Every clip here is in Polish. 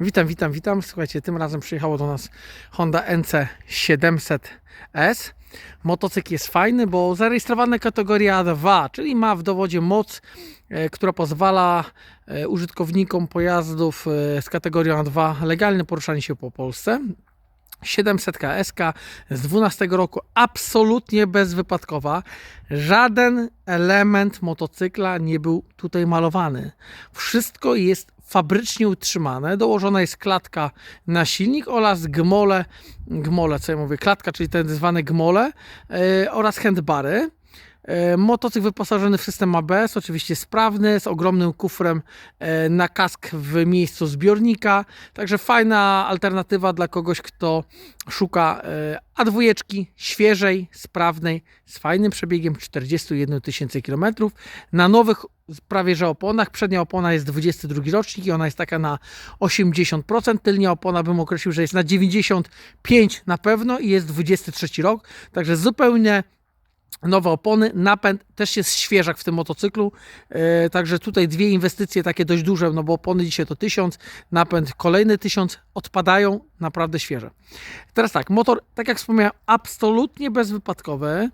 Witam, witam, witam. Słuchajcie, tym razem przyjechało do nas Honda NC700S. Motocykl jest fajny, bo zarejestrowany kategoria 2, czyli ma w dowodzie moc, e, która pozwala e, użytkownikom pojazdów e, z kategorią 2 legalnie poruszanie się po Polsce. 700 SK z 12 roku absolutnie bezwypadkowa. Żaden element motocykla nie był tutaj malowany. Wszystko jest fabrycznie utrzymane. Dołożona jest klatka na silnik oraz gmole, gmole co ja mówię, klatka, czyli te zwane gmole yy, oraz handbary. E, Motocykl wyposażony w system ABS, oczywiście sprawny, z ogromnym kufrem e, na kask w miejscu zbiornika. Także fajna alternatywa dla kogoś, kto szuka e, A2, świeżej, sprawnej, z fajnym przebiegiem 41 tysięcy kilometrów. Na nowych prawie że oponach. Przednia opona jest 22 rocznik i ona jest taka na 80%. Tylnia opona bym określił, że jest na 95 na pewno i jest 23 rok. Także zupełnie nowe opony, napęd też jest świeżak w tym motocyklu, e, także tutaj dwie inwestycje takie dość duże, no bo opony dzisiaj to 1000, napęd kolejny 1000, odpadają naprawdę świeże. Teraz tak, motor, tak jak wspomniałem, absolutnie bezwypadkowy.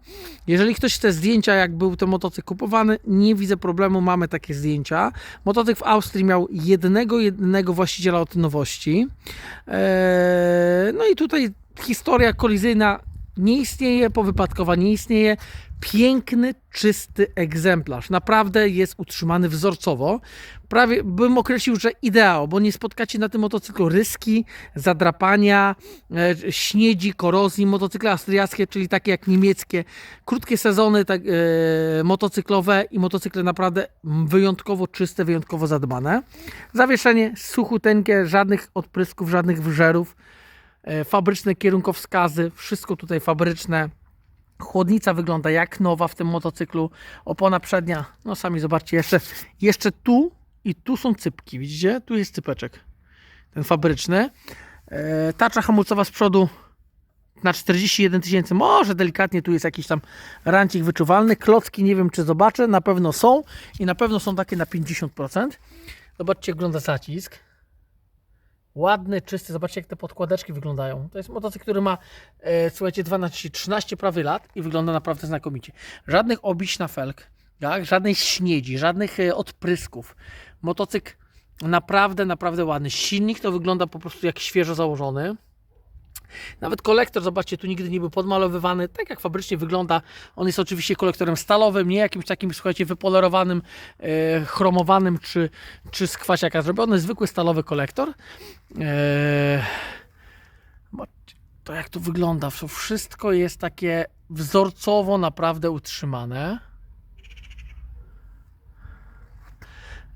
Jeżeli ktoś chce zdjęcia, jak był ten motocykl kupowany, nie widzę problemu, mamy takie zdjęcia. Motocykl w Austrii miał jednego, jednego właściciela od nowości. E, no i tutaj historia kolizyjna nie istnieje, powypadkowa nie istnieje. Piękny, czysty egzemplarz. Naprawdę jest utrzymany wzorcowo. Prawie bym określił, że ideał, bo nie spotkacie na tym motocyklu ryski, zadrapania, e, śniedzi, korozji. Motocykle austriackie, czyli takie jak niemieckie, krótkie sezony tak, e, motocyklowe i motocykle naprawdę wyjątkowo czyste, wyjątkowo zadbane. Zawieszenie suchuteńkie, żadnych odprysków, żadnych wyżerów e, fabryczne kierunkowskazy, wszystko tutaj fabryczne. Chłodnica wygląda jak nowa w tym motocyklu. Opona przednia, no sami zobaczcie, jeszcze, jeszcze tu i tu są cypki, widzicie? Tu jest cypeczek, ten fabryczny. E, tarcza hamulcowa z przodu na 41 tysięcy, może delikatnie tu jest jakiś tam rancik wyczuwalny. Klocki nie wiem czy zobaczę, na pewno są i na pewno są takie na 50%. Zobaczcie jak wygląda zacisk. Ładny, czysty. Zobaczcie, jak te podkładeczki wyglądają. To jest motocykl, który ma, e, słuchajcie, 12, 13 prawie lat i wygląda naprawdę znakomicie. Żadnych obić na felg, tak? żadnej śniedzi, żadnych e, odprysków. Motocykl naprawdę, naprawdę ładny. Silnik to wygląda po prostu jak świeżo założony. Nawet kolektor, zobaczcie, tu nigdy nie był podmalowywany, tak jak fabrycznie wygląda. On jest oczywiście kolektorem stalowym, nie jakimś takim, słuchajcie, wypolerowanym, e, chromowanym czy, czy z kwasiaka zrobiony. Zwykły stalowy kolektor. E, to jak tu wygląda, to wszystko jest takie wzorcowo naprawdę utrzymane.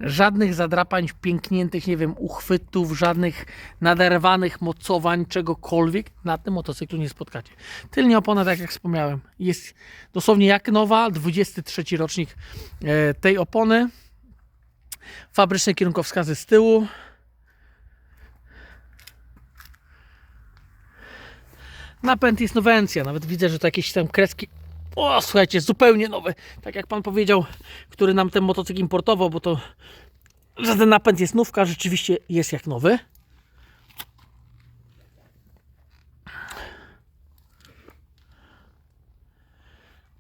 Żadnych zadrapań, piękniętych, nie wiem, uchwytów, żadnych naderwanych mocowań, czegokolwiek na tym motocyklu nie spotkacie. Tylnia opona, tak jak wspomniałem, jest dosłownie jak nowa, 23 rocznik e, tej opony. Fabryczne kierunkowskazy z tyłu. Napęd jest nowencja, nawet widzę, że to jakieś tam kreski o, słuchajcie, zupełnie nowe. Tak jak pan powiedział, który nam ten motocykl importował, bo to że ten napęd jest nówka, rzeczywiście jest jak nowy.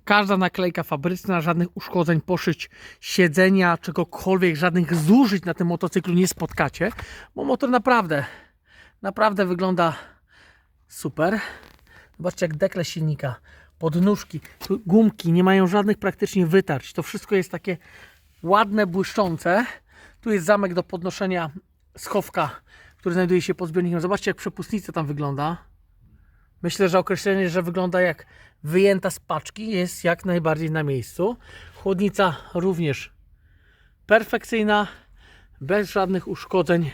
Każda naklejka fabryczna, żadnych uszkodzeń, poszyć siedzenia, czegokolwiek, żadnych zużyć na tym motocyklu nie spotkacie, bo motor naprawdę, naprawdę wygląda super. Zobaczcie jak dekle silnika, podnóżki, gumki nie mają żadnych praktycznie wytarć. To wszystko jest takie ładne, błyszczące. Tu jest zamek do podnoszenia schowka, który znajduje się pod zbiornikiem. Zobaczcie jak przepustnica tam wygląda. Myślę, że określenie, że wygląda jak wyjęta z paczki jest jak najbardziej na miejscu. Chłodnica również perfekcyjna, bez żadnych uszkodzeń,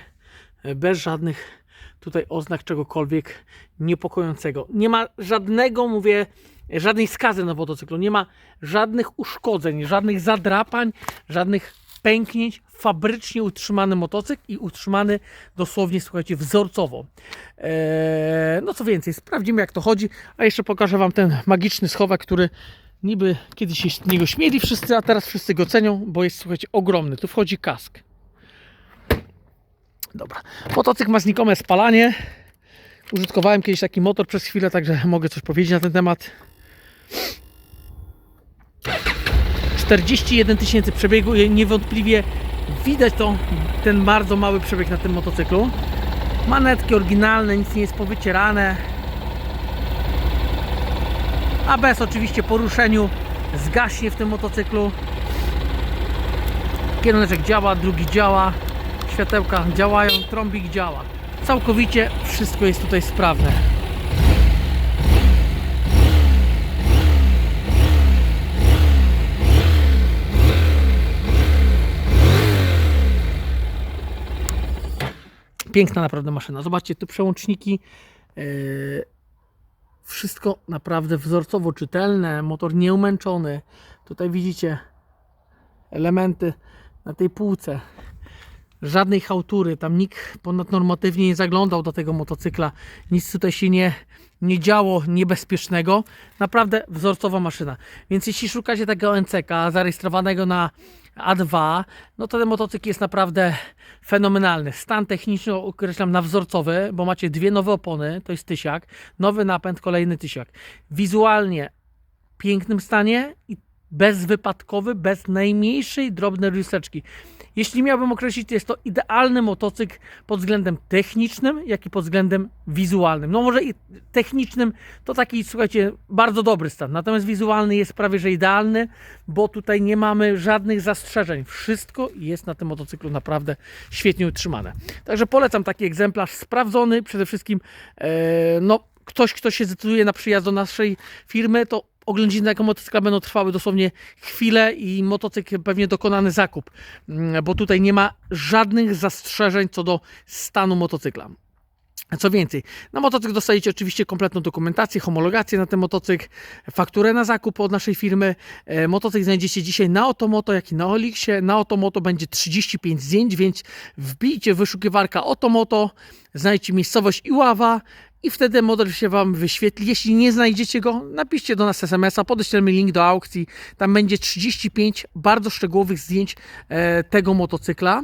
bez żadnych tutaj oznak czegokolwiek niepokojącego. Nie ma żadnego, mówię, żadnej skazy na motocyklu, nie ma żadnych uszkodzeń, żadnych zadrapań, żadnych pęknięć. Fabrycznie utrzymany motocykl i utrzymany dosłownie, słuchajcie, wzorcowo. Eee, no co więcej, sprawdzimy jak to chodzi, a jeszcze pokażę Wam ten magiczny schowek, który niby kiedyś się z niego śmieli wszyscy, a teraz wszyscy go cenią, bo jest, słuchajcie, ogromny. Tu wchodzi kask. Dobra. Motocykl ma znikome spalanie. Użytkowałem kiedyś taki motor przez chwilę, także mogę coś powiedzieć na ten temat. 41 tysięcy przebiegu i niewątpliwie widać to, ten bardzo mały przebieg na tym motocyklu. Manetki oryginalne, nic nie jest powycierane. A bez oczywiście poruszeniu zgaśnie w tym motocyklu. Kieruneczek działa, drugi działa, światełka działają, trąbik działa. Całkowicie wszystko jest tutaj sprawne. Piękna naprawdę maszyna. Zobaczcie, tu przełączniki. Yy, wszystko naprawdę wzorcowo czytelne, motor nieumęczony. Tutaj widzicie elementy na tej półce. Żadnej hałtury, tam nikt ponadnormatywnie nie zaglądał do tego motocykla. Nic tutaj się nie, nie działo niebezpiecznego. Naprawdę wzorcowa maszyna. Więc jeśli szukacie takiego NCK zarejestrowanego na A2, no to ten motocykl jest naprawdę fenomenalny. Stan techniczny określam na wzorcowy, bo macie dwie nowe opony, to jest tysiak, nowy napęd, kolejny tysiak. Wizualnie w pięknym stanie i bezwypadkowy, bez najmniejszej drobnej ryseczki. Jeśli miałbym określić, jest to idealny motocykl pod względem technicznym, jak i pod względem wizualnym. No może i technicznym to taki, słuchajcie, bardzo dobry stan. Natomiast wizualny jest prawie że idealny, bo tutaj nie mamy żadnych zastrzeżeń. Wszystko jest na tym motocyklu naprawdę świetnie utrzymane. Także polecam taki egzemplarz sprawdzony. Przede wszystkim, e, no, ktoś, kto się zdecyduje na przyjazd do naszej firmy, to oględziny tego motocykla będą trwały dosłownie chwilę i motocykl pewnie dokonany zakup, Mm, bo tutaj nie ma żadnych zastrzeżeń co do stanu motocykla. Co więcej, na motocykl dostajecie oczywiście kompletną dokumentację, homologację na ten motocykl, fakturę na zakup od naszej firmy. E, Motocykl znajdziecie dzisiaj na Otomoto, jak i na Olixie. Na Otomoto będzie 35 zdjęć, więc wbijcie wyszukiwarka Otomoto, znajdźcie miejscowość Iława i wtedy model się Wam wyświetli. Jeśli nie znajdziecie go, napiszcie do nas SMS-a, podeślemy link do aukcji. Tam będzie 35 bardzo szczegółowych zdjęć e, tego motocykla.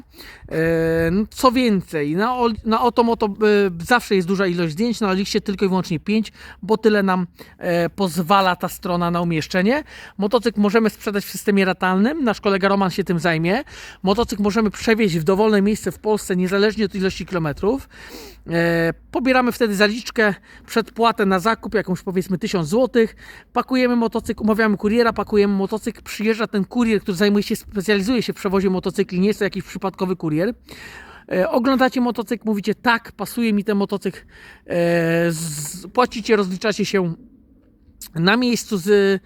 E, no, co więcej, na, Ol- na e, zawsze jest duża ilość zdjęć, na Olixie tylko i wyłącznie 5, bo tyle nam e, pozwala ta strona na umieszczenie. Motocykl możemy sprzedać w systemie ratalnym, nasz kolega Roman się tym zajmie. Motocykl możemy przewieźć w dowolne miejsce w Polsce, niezależnie od ilości kilometrów. E, pobieramy wtedy przedpłatę na zakup, jakąś powiedzmy 1000 zł. Pakujemy motocykl, umawiamy kuriera, pakujemy motocykl, przyjeżdża ten kurier, który zajmuje się, specjalizuje się w przewozie motocykli, nie jest to jakiś przypadkowy kurier. E, oglądacie motocykl, mówicie tak, pasuje mi ten motocykl, e, z, płacicie, rozliczacie się na miejscu z, e,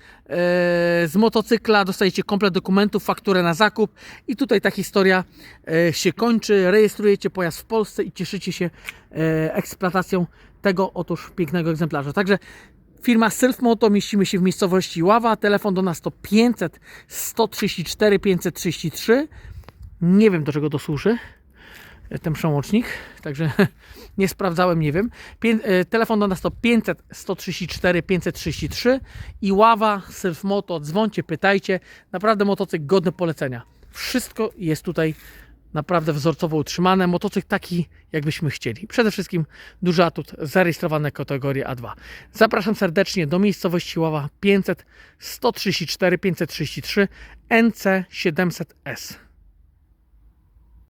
z motocykla dostajecie komplet dokumentów, fakturę na zakup i tutaj ta historia e, się kończy. Rejestrujecie pojazd w Polsce i cieszycie się e, eksploatacją tego otóż pięknego egzemplarza. Także firma Selfmoto mieścimy się w miejscowości Ława. Telefon do nas to 500 134 533. Nie wiem do czego to służy ten przełącznik, także nie sprawdzałem, nie wiem. Pię- e, telefon do nas to 500 134 533 i ława Selfmoto, dzwońcie, pytajcie. Naprawdę motocykl godny polecenia. Wszystko jest tutaj naprawdę wzorcowo utrzymane. Motocykl taki, jakbyśmy chcieli. Przede wszystkim duży atut, zarejestrowane kategorie A2. Zapraszam serdecznie do miejscowości Ława 500 134 533 NC 700S.